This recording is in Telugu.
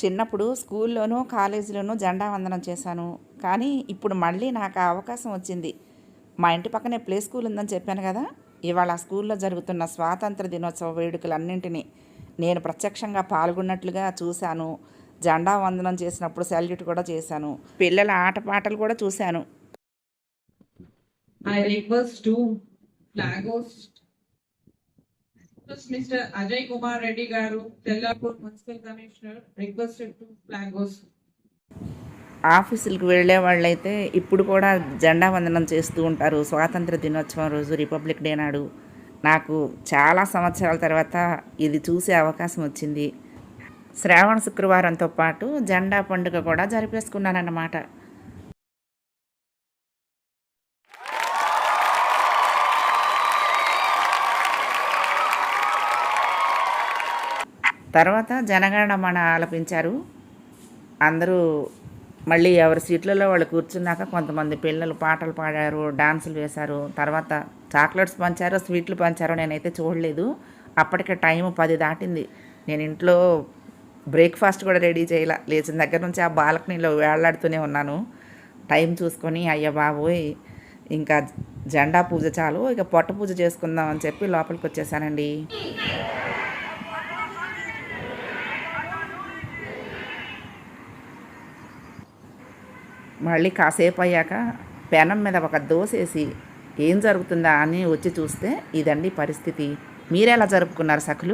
చిన్నప్పుడు స్కూల్లోనూ కాలేజీలోనూ జెండా వందనం చేశాను. కానీ ఇప్పుడు మళ్ళీ నాకు ఆ అవకాశం వచ్చింది. మా ఇంటి పక్కనే ప్లే స్కూల్ ఉందని చెప్పాను కదా! ఇవాళ ఆ స్కూల్లో జరుగుతున్న స్వాతంత్ర దినోత్సవ వేడుకలన్నింటినీ నేను ప్రత్యక్షంగా పాల్గొన్నట్లుగా చూశాను. జెండా వందనం చేసినప్పుడు సెల్యూట్ కూడా చేశాను. పిల్లల ఆటపాటలు కూడా చూశాను. I request to flag. Request Mr. Ajay Kumar Reddy Garu, Tellapur Municipal Commissioner, requested to flag ఆఫీసులకు వెళ్ళే వాళ్ళైతే ఇప్పుడు కూడా జెండా వందనం చేస్తూ ఉంటారు. స్వాతంత్ర దినోత్సవం రోజు రిపబ్లిక్ డే నాడు. నాకు చాలా సంవత్సరాల తర్వాత ఇది చూసే అవకాశం వచ్చింది. శ్రావణ శుక్రవారంతో పాటు జెండా పండుగ కూడా జరిపేసుకున్నానన్నమాట. తర్వాత జనగణమన ఆలపించారు. అందరూ మళ్ళీ ఎవరి సీట్లలో వాళ్ళు కూర్చున్నాక కొంతమంది పిల్లలు పాటలు పాడారు డాన్సులు వేశారు. తర్వాత చాక్లెట్స్ పంచారో స్వీట్లు పంచారో నేనైతే చూడలేదు. అప్పటికే టైం పది దాటింది. నేను ఇంట్లో బ్రేక్ఫాస్ట్ కూడా రెడీ చేయలే. లేచిన దగ్గర నుంచి ఆ బాల్కనీలో వేళ్ళాడుతూనే ఉన్నాను. టైం చూసుకొని అయ్య బాబోయ్ ఇంకా జెండా పూజ చాలు. ఇక పొట్ట పూజ చేసుకుందాం అని చెప్పి లోపలికి వచ్చేసానండి. మళ్ళీ కాసేపు అయ్యాక పెనం మీద ఒక దోసేసి ఏం జరుగుతుందా అని వచ్చి చూస్తే ఇదండి పరిస్థితి. మీరెలా జరుపుకున్నారు సఖులు